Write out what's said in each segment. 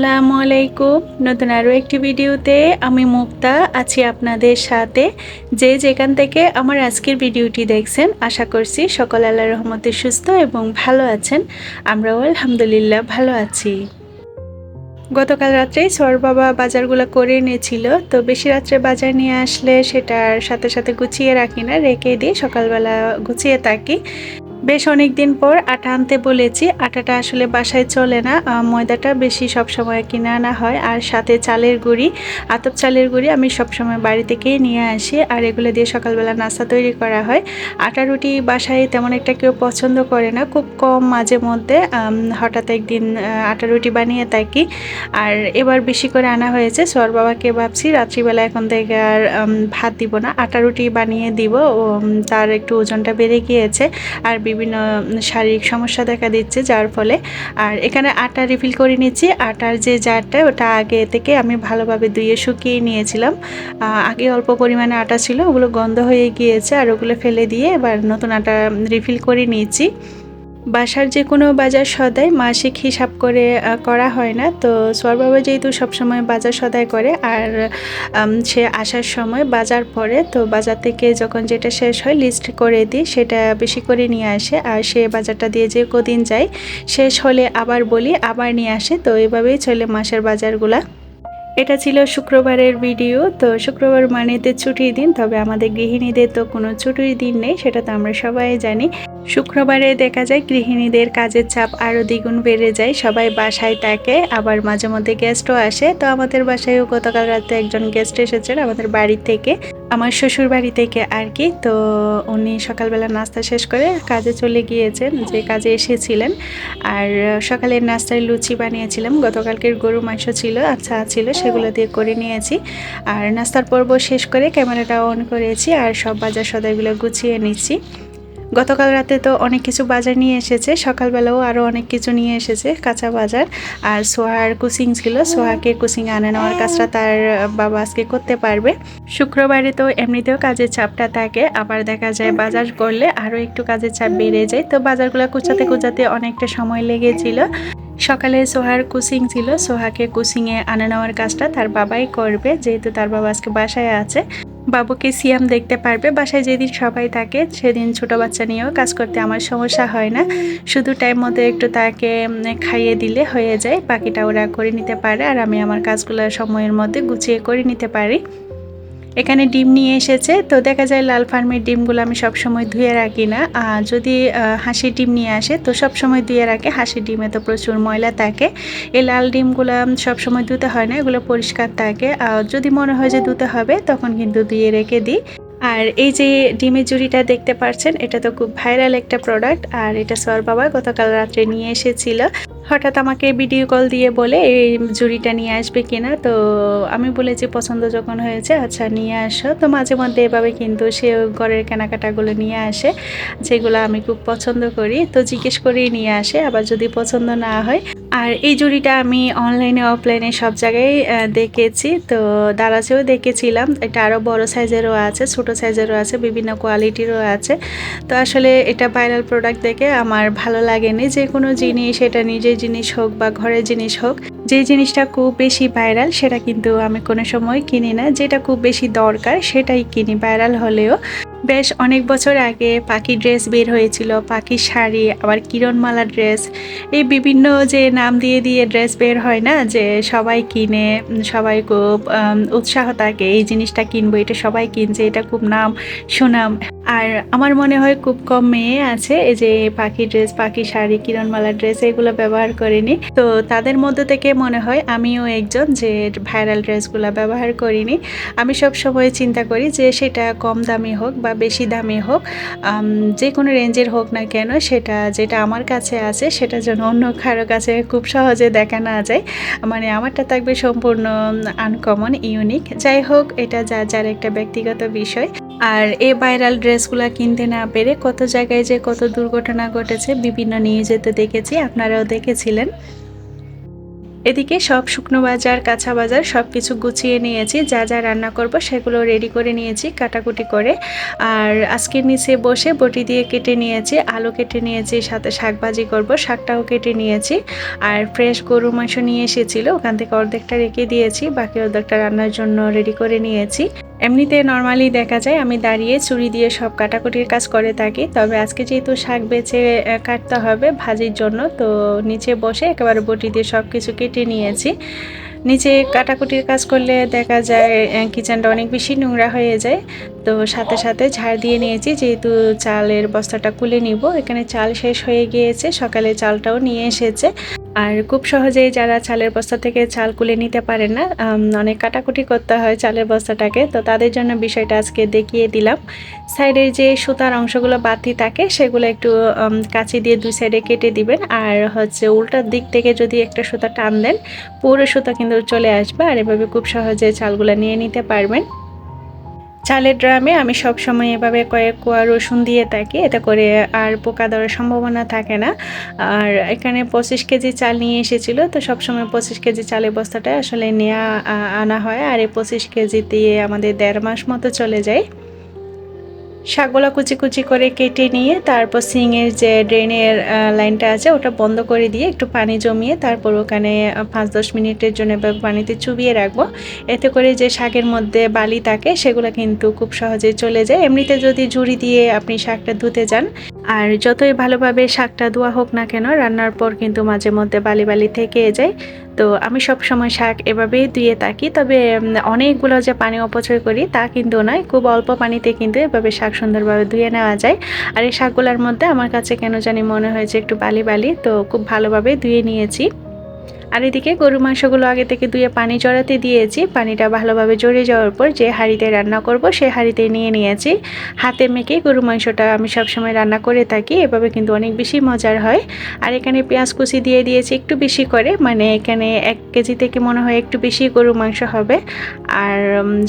আসসালামু আলাইকুম। নতুন আরও একটি ভিডিওতে আমি মুক্তা আছি আপনাদের সাথে। যে যেখান থেকে আমার আজকের ভিডিওটি দেখছেন, আশা করছি সকল আল্লাহ রহমতে সুস্থ এবং ভালো আছেন। আমরাও আলহামদুলিল্লাহ ভালো আছি। গতকাল রাত্রে সর বাবা বাজারগুলো করে এনেছিল, তো বেশি রাত্রে বাজার নিয়ে আসলে সেটার সাথে সাথে গুছিয়ে রাখি না, রেখে দিই সকালবেলা গুছিয়ে থাকি। বেশ অনেক দিন পর আটা আনতে বলেছি। আটাটা আসলে বাসায় চলে না। ময়দাটা বেশি সব সময় কিনে আনা হয়। আর সাথে চালের গুঁড়ি, আতপ চালের গুঁড়ি আমি সবসময় বাড়ি থেকেই নিয়ে আসি। আর এগুলো দিয়ে সকালবেলা নাস্তা তৈরি করা হয়। আটা রুটি বাসায় তেমন একটা কেউ পছন্দ করে না। খুব কম মাঝে মধ্যে হঠাৎ একদিন আটা রুটি বানিয়ে থাকি। আর এবার বেশি করে আনা হয়েছে। সর বাবাকে ভাবছি রাত্রিবেলা এখন থেকে আর ভাত দিব না। আটা রুটি বানিয়ে দিব। তার একটু ওজনটা বেড়ে গিয়েছে। আর বিভিন্ন শারীরিক সমস্যা দেখা দিচ্ছে, যার ফলে। আর এখানে আটা রিফিল করে নিচ্ছি। আটার যে জারটা, ওটা আগে থেকে আমি ভালোভাবে ধুয়ে শুকিয়ে নিয়েছিলাম। আগে অল্প পরিমাণে আটা ছিল, ওগুলো গন্ধ হয়ে গিয়েছে, আর ওগুলো ফেলে দিয়ে এবার নতুন আটা রিফিল করে নিয়েছি। বাসার যে কোনো বাজার সদাই মাসিক হিসাব করে করা হয় না। তো সোয়ার বাবা যেহেতু সবসময় বাজার সদাই করে, আর সে আসার সময় বাজার পরে, তো বাজার থেকে যখন যেটা শেষ হয় লিস্ট করে দিই, সেটা বেশি করে নিয়ে আসে। আর সে বাজারটা দিয়ে যে কদিন যায়, শেষ হলে আবার বলি, আবার নিয়ে আসে। তো এভাবেই চলে মাসের বাজারগুলা। এটা ছিল শুক্রবারের ভিডিও তো শুক্রবার মানেতে ছুটির দিন, তবে আমাদের গৃহিণীদের তো কোনো ছুটির দিন নেই, সেটা তো আমরা সবাই জানি। শুক্রবারে দেখা যায় গৃহিণীদের কাজের চাপ আরও দ্বিগুণ বেড়ে যায়। সবাই বাসায় থাকে, আবার মাঝে মধ্যে গেস্টও আসে। তো আমাদের বাসায়ও গতকাল রাতে একজন গেস্ট এসেছেন আমাদের বাড়ি থেকে, আমার শ্বশুর বাড়ি থেকে আর কি। তো উনি সকালবেলা নাস্তা শেষ করে কাজে চলে গিয়েছেন, যে কাজে এসেছিলেন। আর সকালের নাস্তায় লুচি বানিয়েছিলাম। গতকালকের গরু মাংস ছিল আচ্ছা ছিল, সেগুলো দিয়ে করে নিয়েছি। আর নাস্তার পর্ব শেষ করে ক্যামেরাটা অন করেছি, আর সব বাজার সদাইগুলো গুছিয়ে নিচ্ছি। গতকাল রাতে তো অনেক কিছু বাজার নিয়ে এসেছে, সকালবেলাও আরও অনেক কিছু নিয়ে এসেছে, কাঁচা বাজার আর সোহার কুচিং ছিল, সোহাকে কুচিং আনে নেওয়ার কাজটা তার বাবা আজকে করতে পারবে। শুক্রবারে তো এমনিতেও কাজের চাপটা থাকে, আবার দেখা যায় বাজার করলে আরও একটু কাজের চাপ বেড়ে যায়, তো বাজারগুলো কুচাতে কুচাতে অনেকটা সময় লেগেছিল। সকালে সোহার কুচিং ছিল, সোহাকে কুচিংয়ে আনে নেওয়ার কাজটা তার বাবাই করবে, যেহেতু তার বাবা আজকে বাসায় আছে। বাবুকে সিয়াম দেখতে পারবে, বাসায় যেদিন সবাই থাকে, সেদিন ছোটো বাচ্চা নিয়েও কাজ করতে আমার সমস্যা হয় না। শুধু টাইম মতো একটু তাকে খাইয়ে দিলে হয়ে যায়, বাকিটা ওরা করে নিতে পারে, আর আমি আমার কাজগুলো সময়ের মধ্যে গুছিয়ে করে নিতে পারি। এখানে ডিম নিয়ে এসেছে। তো দেখা যায় লাল ফার্মের ডিমগুলো আমি সবসময় ধুয়ে রাখি না। আর যদি হাসি ডিম নিয়ে আসে, তো সবসময় ধুয়ে রাখে। হাসি ডিমে তো প্রচুর ময়লা থাকে। এই লাল ডিমগুলো সবসময় ধুতে হয় না, এগুলো পরিষ্কার থাকে। আর যদি মনে হয় যে ধুতে হবে, তখন কিন্তু ধুয়ে রেখে দিই। আর এই যে ডিমের জুড়িটা দেখতে পাচ্ছেন এটা তো খুব ভাইরাল একটা প্রোডাক্ট আর এটা সর বাবা গতকাল রাত্রে নিয়ে এসেছিল। হঠাৎ আমাকে ভিডিও কল দিয়ে বলে, এই জুড়িটা নিয়ে আসবে কিনা তো আমি বলেছি পছন্দ যখন হয়েছে আচ্ছা নিয়ে আসো। তো মাঝে মধ্যে এভাবে কিন্তু সে ঘরের কেনাকাটাগুলো নিয়ে আসে, যেগুলো আমি খুব পছন্দ করি। তো জিজ্ঞেস করেই নিয়ে আসে, আবার যদি পছন্দ না হয় আর এই জুড়িটা আমি অনলাইনে অফলাইনে সব জায়গায় দেখেছি। তো দারাজেও দেখেছিলাম। এটা আরও বড় সাইজেরও আছে, ছোট সাইজেরও আছে, বিভিন্ন কোয়ালিটিরও আছে। তো আসলে এটা ভাইরাল প্রোডাক্ট দেখে আমার ভালো লাগেনি। যে কোনো জিনিস, এটা নিজের জিনিস হোক বা ঘরের জিনিস হোক, যে জিনিসটা খুব বেশি ভাইরাল সেটা কিন্তু আমি কোনো সময় কিনি না। যেটা খুব বেশি দরকার, সেটাই কিনি। ভাইরাল হলেও বেশ অনেক বছর আগে পাখি ড্রেস বের হয়েছিল, পাখি শাড়ি, আবার কিরণমালা ড্রেস। এই বিভিন্ন যে নাম দিয়ে দিয়ে ড্রেস বের হয় না, যে সবাই কিনে, সবাই খুব উৎসাহ থাকে, এই জিনিসটা কিনবো, এটা সবাই কিনছে, এটা খুব নাম, সুনাম। আর আমার মনে হয় খুব কম মেয়ে আছে, এই যে পাখি ড্রেস, পাখি শাড়ি, কিরণমালা ড্রেস, এগুলো ব্যবহার করিনি। তো তাদের মধ্যে থেকে মনে হয় আমিও একজন যে ভাইরাল ড্রেসগুলো ব্যবহার করিনি। আমি সব সময় চিন্তা করি যে সেটা কম দামি হোক বা বেশি দামি হোক যে কোনো রেঞ্জের হোক না কেন, সেটা যেটা আমার কাছে আছে, সেটা যেন অন্য কারও কাছে খুব সহজে দেখা না যায়। মানে আমারটা থাকবে সম্পূর্ণ আনকমন ইউনিক যাই হোক, এটা যা, যার একটা ব্যক্তিগত বিষয়। আর এই ভাইরাল ড্রেসগুলো কিনতে না পেরে কত জায়গায় যে কত দুর্ঘটনা ঘটেছে, বিভিন্ন নিয়ে যেতে দেখেছি, আপনারাও দেখেছিলেন। এদিকে সব শুকনো বাজার, কাঁচা বাজার সব কিছু গুছিয়ে নিয়েছি, যা যা রান্না করব সেগুলো রেডি করে নিয়েছি, কাটাকুটি করে। আর আজকের নিচে বসে বটি দিয়ে কেটে নিয়েছি, আলু কেটে নিয়েছি, সাথে শাক ভাজি করব, শাকটাও কেটে নিয়েছি। আর ফ্রেশ গরু মাংস নিয়ে এসেছিল, ওখান থেকে অর্ধেকটা রেখে দিয়েছি, বাকি অর্ধেকটা রান্নার জন্য রেডি করে নিয়েছি। এমনিতে নর্মালি দেখা যায় আমি দাঁড়িয়ে চুরি দিয়ে সব কাটাকুটির কাজ করে থাকি, তবে আজকে যেহেতু শাক বেছে কাটতে হবে ভাজির জন্য, তো নিচে বসে একেবারে বটি দিয়ে সব কিছু কেটে নিয়েছি। নিচে কাটাকুটির কাজ করলে দেখা যায় কিচেনটা অনেক বেশি নোংরা হয়ে যায়, তো সাথে সাথে ঝাড় দিয়ে নিয়েছি, যেহেতু চালের বস্তাটা খুলে নিব, এখানে চাল শেষ হয়ে গিয়েছে, সকালে চালটাও নিয়ে এসেছে। আর খুব সহজেই যারা চালের বস্তা থেকে চাল কুলে নিতে পারে না অনেক কাটাকুটি করতে হয় চালের বস্তাটাকে। তো তাদের জন্য বিষয়টা আজকে দেখিয়ে দিলাম। সাইডের যে সুতার অংশগুলো বাতি থাকে, সেগুলো একটু কাঁচি দিয়ে দুই সাইডে কেটে দিবেন। আর হচ্ছে উল্টার দিক থেকে যদি একটা সুতা টান দেন, পুরো সুতা কিন্তু চলে আসবে। আর এভাবে খুব সহজে চালগুলো নিয়ে নিতে পারবেন। চালের ড্রামে আমি সব সময় এভাবে কয়েক কোয়া রসুন দিয়ে থাকি। এতে করে আর পোকা ধরার সম্ভাবনা থাকে না। আর এখানে পঁচিশ কেজি চাল নিয়ে এসেছিল, তো সবসময় পঁচিশ কেজি চালের বস্তাটা আসলে নেওয়া আনা হয়। আর এই পঁচিশ কেজি দিয়ে আমাদের দেড় মাস মতো চলে যায়। শাকগুলো কুচি কুচি করে কেটে নিয়ে তারপর সিংয়ের যে ড্রেনের লাইনটা আছে ওটা বন্ধ করে দিয়ে একটু পানি জমিয়ে তারপর ওখানে পাঁচ দশ মিনিটের জন্য পানিতে চুবিয়ে রাখব। এতে করে যে শাকের মধ্যে বালি থাকে সেগুলো কিন্তু খুব সহজে চলে যায়। এমনিতে যদি ঝুড়ি দিয়ে আপনি শাকটা ধুতে যান আর যতই ভালোভাবে শাকটা ধোয়া হোক না কেন, রান্নার পর কিন্তু মাঝে মধ্যে বালি বালি থেকে যায়। তো আমি সব সময় শাক এভাবেই ধুয়ে থাকি, তবে অনেকগুলো যে পানি অপচয় করি তা কিন্তু নয়। খুব অল্প পানিতে কিন্তু এভাবে শাক সুন্দরভাবে ধুয়ে নেওয়া যায়। আর এই শাকগুলোর মধ্যে আমার কাছে কেন জানি মনে হয়েছে একটু বালি বালি, তো খুব ভালোভাবে ধুয়ে নিয়েছি। আর এদিকে গরু মাংসগুলো আগে থেকে ধুয়ে পানি জড়াতে দিয়েছি। পানিটা ভালোভাবে জড়ে যাওয়ার পর যে হাঁড়িতে রান্না করব, সে হাঁড়িতে নিয়ে নিয়েছি। হাতে মেখে গরু মাংসটা আমি সবসময় রান্না করে থাকি, এভাবে কিন্তু অনেক বেশি মজার হয়। আর এখানে পেঁয়াজ কুচি দিয়ে দিয়েছি একটু বেশি করে মানে এখানে এক কেজি থেকে মনে হয় একটু বেশি গরু মাংস হবে। আর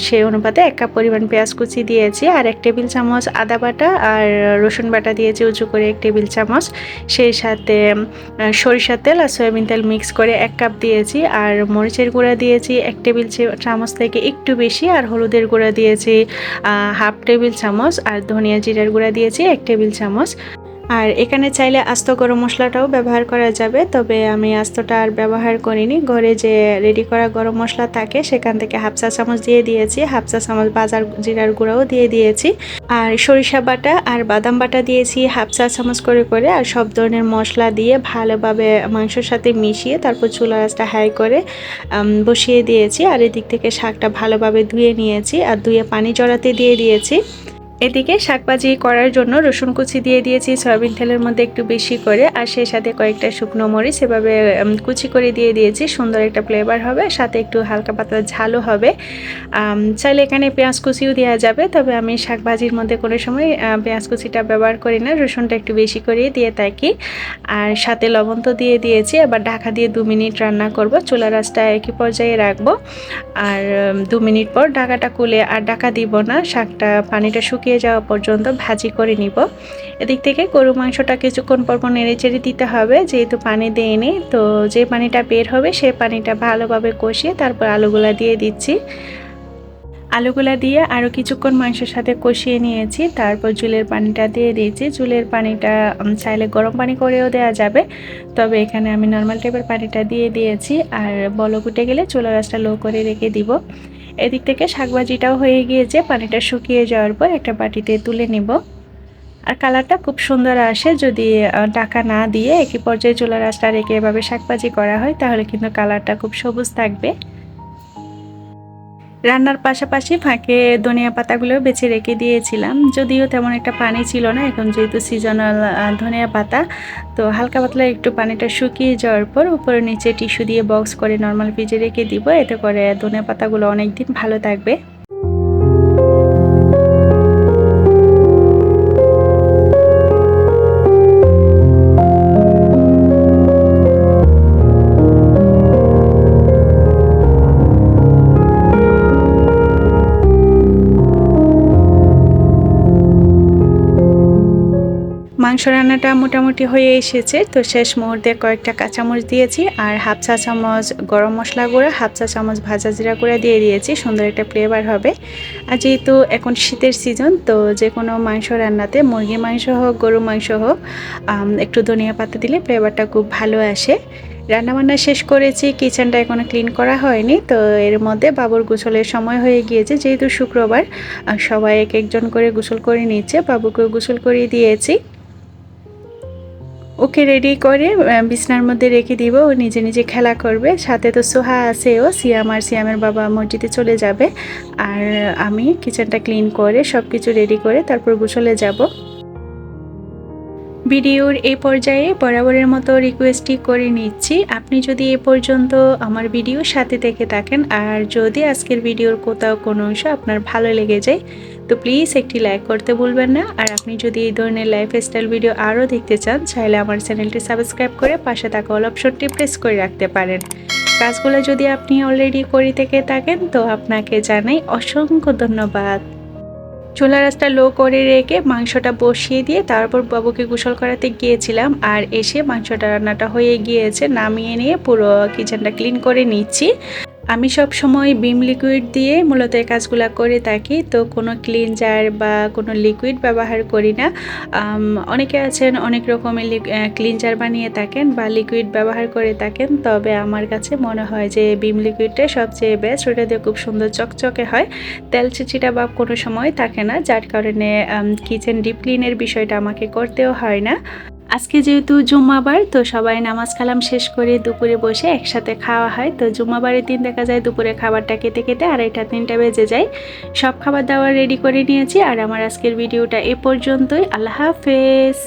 সে অনুপাতে এক কাপ পরিমাণ পেঁয়াজ কুচি দিয়েছি, আর এক টেবিল চামচ আদা বাটা আর রসুন বাটা দিয়েছি উঁচু করে এক টেবিল চামচ। সেই সাথে সরিষার তেল আর সয়াবিন তেল মিক্স করে এক কাপ দিয়েছি, আর মরিচের গুঁড়া দিয়েছি, এক টেবিল চামচ থেকে একটু বেশি, আর হলুদের গুঁড়া দিয়েছি হাফ টেবিল চামচ, আর ধনিয়া জিরার গুঁড়া দিয়েছি, এক টেবিল চামচ। আর এখানে চাইলে আস্ত গরম মশলাটাও ব্যবহার করা যাবে, তবে আমি আস্তটা আর ব্যবহার করিনি। ঘরে যে রেডি করা গরম মশলা থাকে, সেখান থেকে হাফ চা চামচ দিয়ে দিয়েছি, হাফ চা চামচ বাজার জিরার গুঁড়াও দিয়ে দিয়েছি। আর সরিষা বাটা আর বাদাম বাটা দিয়েছি হাফ চা চামচ করে করে, আর সব ধরনের মশলা দিয়ে ভালোভাবে মাংসর সাথে মিশিয়ে তারপর চুলা রাসটা হাই করে বসিয়ে দিয়েছি। আর এদিক থেকে শাকটা ভালোভাবে ধুয়ে নিয়েছি, আর ধুয়ে পানি জড়াতে দিয়ে দিয়েছি। এদিকে শাকবাজি করার জন্য রসুন কুচি দিয়ে দিয়েছি, সয়াবিন তেলের মধ্যে একটু বেশি করে, আর সেই সাথে কয়েকটা শুকনো মরিচ, এভাবে কুচি করে দিয়ে দিয়েছি, সুন্দর একটা ফ্লেভার হবে, সাথে একটু হালকা পাতলা ঝালও হবে। চাইলে এখানে পেঁয়াজ কুচিও দেওয়া যাবে, তবে আমি শাকবাজির মধ্যে কোনো সময় পেঁয়াজ কুচিটা ব্যবহার করি না, রসুনটা একটু বেশি করে দিয়ে থাকি। আর সাথে লবণ তো দিয়ে দিয়েছি আবার ঢাকা দিয়ে দু মিনিট রান্না করব চুলা রাসটা একই পর্যায়ে রাখব। আর দু মিনিট পর ঢাকাটা খুলে, আর ঢাকা দিব না, শাকটা পানিটা শুকিয়ে শুকিয়ে যাওয়া পর্যন্ত ভাজি করে নিব। এদিক থেকে গরু মাংসটা কিছুক্ষণ পর নেড়ে চেড়ে দিতে হবে, যেহেতু পানি দেয়নি। তো যে পানিটা বের হবে, সে পানিটা ভালোভাবে কষিয়ে তারপর আলুগুলা দিয়ে দিচ্ছি। আলুগুলা দিয়ে আরও কিছুক্ষণ মাংসের সাথে কষিয়ে নিয়েছি। তারপর জুলের পানিটা দিয়ে দিয়েছি। জুলের পানিটা চাইলে গরম পানি করেও দেওয়া যাবে। তবে এখানে আমি নর্মাল টাইপের পানিটা দিয়ে দিয়েছি। আর বলক উঠে গেলে চুলা গাছটা লো করে রেখে দিব। এদিক থেকে শাকভাজিটাও হয়ে গিয়েছে, পানিটা শুকিয়ে যাওয়ার পর একটা বাটিতে তুলে নেব। আর কালারটা খুব সুন্দর আসে, যদি টাকা না দিয়ে একই পর্যায়ে চুলার রাস্তা রেখে এভাবে শাকভাজি করা হয়, তাহলে কিন্তু কালারটা খুব সবুজ থাকবে। রান্নার পাশাপাশি ফাঁকে ধনিয়া পাতাগুলো বেছে রেখে দিয়েছিলাম। যদিও তেমন একটা পানি ছিল না, এখন যেহেতু সিজনাল ধনিয়া পাতা, তো হালকা পাতলা একটু পানিটা শুকিয়ে যাওয়ার পর উপরে নিচে টিস্যু দিয়ে বক্স করে নর্মাল ফ্রিজে রেখে দিব। এতে করে ধনিয়া পাতাগুলো অনেক দিন ভালো থাকবে। মাংস রান্নাটা মোটামুটি হয়ে এসেছে। তো শেষ মুহূর্তে কয়েকটা কাঁচামরিচ দিয়েছি আর হাফ চা চামচ গরম মশলা গুঁড়া, হাফ চা চামচ ভাজা জিরা গুঁড়া দিয়ে দিয়েছি। সুন্দর একটা ফ্লেভার হবে। আর যেহেতু এখন শীতের সিজন তো যে কোনো মাংস রান্নাতে মুরগি মাংস হোক গরু মাংস হোক একটু ধনিয়া পাতা দিলে ফ্লেভারটা খুব ভালো আসে। রান্নাবান্না শেষ করেছি কিচেনটা এখনও ক্লিন করা হয়নি। তো এর মধ্যে বাবুর গোসলের সময় হয়ে গিয়েছে। যেহেতু শুক্রবার সবাই এক একজন করে গোসল করে নিচ্ছে বাবুকে গোসল করিয়ে দিয়েছি। ওকে রেডি করে বিছনার মধ্যে রেখে দিব। ও নিজে নিজে খেলা করবে। সাথে তো সোহা আছে ও, সিয়াম আর সিয়ামের বাবা মসজিদে চলে যাবে। আর আমি কিচেনটা ক্লিন করে সব কিছু রেডি করে তারপর গোসলে যাব। ভিডিওর এই পর্যায়ে বরাবরের মতো রিকোয়েস্টই করে নিচ্ছি। আপনি যদি এ পর্যন্ত আমার ভিডিওর সাথে থেকে থাকেন, আর যদি আজকের ভিডিওর কোথাও কোনো অংশ আপনার ভালো লেগে যায়, তো প্লিজ একটি লাইক করতে ভুলবেন না। আর আপনি যদি এই ধরনের লাইফস্টাইল ভিডিও আরও দেখতে চান, চাইলে আমার চ্যানেলটি সাবস্ক্রাইব করে পাশে থাকা অল অপশনটি প্রেস করে রাখতে পারেন। কাজগুলো যদি আপনি অলরেডি করে থেকে থাকেন, তো আপনাকে জানাই অসংখ্য ধন্যবাদ। চুলা রাস্তা লো করে রেখে মাংসটা বসিয়ে দিয়ে তারপর বাবুকে গোসল করাতে গিয়েছিলাম আর এসে মাংসটা রান্নাটা হয়ে গিয়েছে। নামিয়ে নিয়ে পুরো কিচেনটা ক্লিন করে নিচ্ছি। আমি সব সময় বিম লিকুইড দিয়ে মূলত এই কাজগুলো করে থাকি, তো কোনো ক্লিনজার বা কোনো লিকুইড ব্যবহার করি না। অনেকে আছেন, অনেক রকমের ক্লিনজার বানিয়ে থাকেন বা লিকুইড ব্যবহার করে থাকেন, তবে আমার কাছে মনে হয় যে বিম লিকুইডটা সবচেয়ে বেস্ট ওটা দিয়ে খুব সুন্দর চকচকে হয়। তেল চিচিটা বা কোনো সময় থাকে না, যার কারণে কিচেন ডিপ ক্লিনের বিষয়টা আমাকে করতেও হয় না। আজকে যেহেতু জুম্মাবার, তো সবাই নামাজ কালাম শেষ করে দুপুরে বসে একসাথে খাওয়া হয়। তো জুম্মাবারের দিন দেখা যায় দুপুরে খাবারটা খেতে খেতে আড়াইটা, তিনটা বেজে যায়। সব খাবার দাবার রেডি করে নিয়েছি আর আমার আজকের ভিডিওটা এ পর্যন্তই। আল্লাহ হাফেজ।